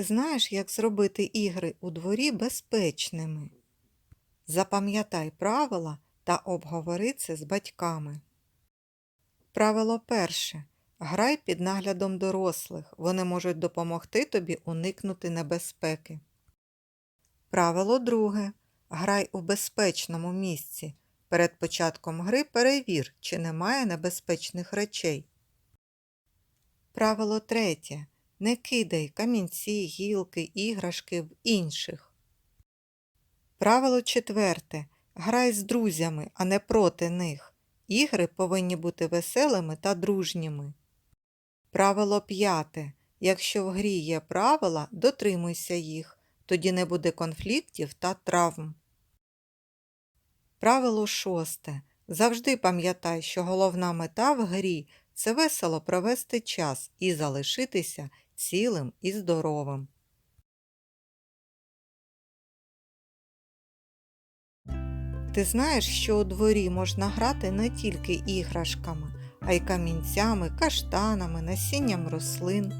Ти знаєш, як зробити ігри у дворі безпечними? Запам'ятай правила та обговори це з батьками. Правило перше. Грай під наглядом дорослих. Вони можуть допомогти тобі уникнути небезпеки. Правило друге. Грай у безпечному місці. Перед початком гри перевір, чи немає небезпечних речей. Правило третє. Не кидай камінці, гілки, іграшки в інших. Правило четверте. Грай з друзями, а не проти них. Ігри повинні бути веселими та дружніми. Правило п'яте. Якщо в грі є правила, дотримуйся їх, тоді не буде конфліктів та травм. Правило шосте. Завжди пам'ятай, що головна мета в грі це весело провести час і залишитися цілим і здоровим. Ти знаєш, що у дворі можна грати не тільки іграшками, а й камінцями, каштанами, насінням рослин.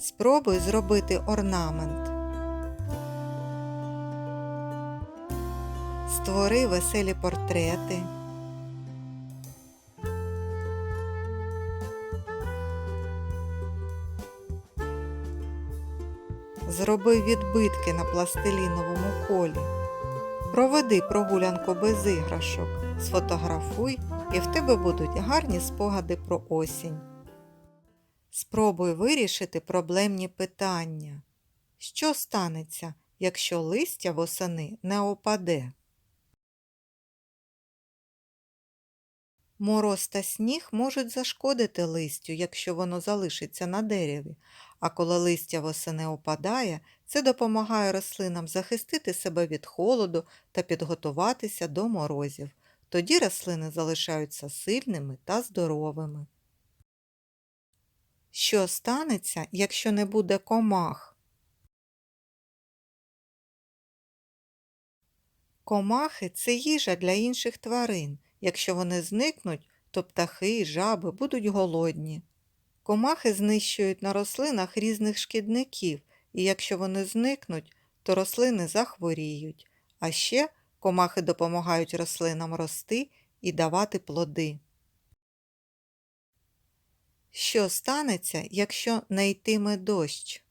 Спробуй зробити орнамент. Створи веселі портрети. Зроби відбитки на пластиліновому колі. Проведи прогулянку без іграшок, сфотографуй, і в тебе будуть гарні спогади про осінь. Спробуй вирішити проблемні питання. Що станеться, якщо листя восени не опаде? Мороз та сніг можуть зашкодити листю, якщо воно залишиться на дереві, а коли листя восени опадає, це допомагає рослинам захистити себе від холоду та підготуватися до морозів. Тоді рослини залишаються сильними та здоровими. Що станеться, якщо не буде комах? Комахи це їжа для інших тварин. Якщо вони зникнуть, то птахи і жаби будуть голодні. Комахи знищують на рослинах різних шкідників, і якщо вони зникнуть, то рослини захворіють. А ще комахи допомагають рослинам рости і давати плоди. Що станеться, якщо не йтиме дощ?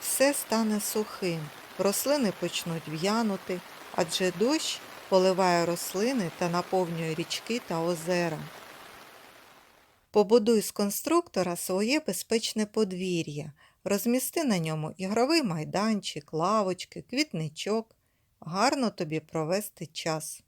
Все стане сухим, рослини почнуть в'янути, адже дощ поливає рослини та наповнює річки та озера. Побудуй з конструктора своє безпечне подвір'я, розмісти на ньому ігровий майданчик, лавочки, квітничок. Гарно тобі провести час.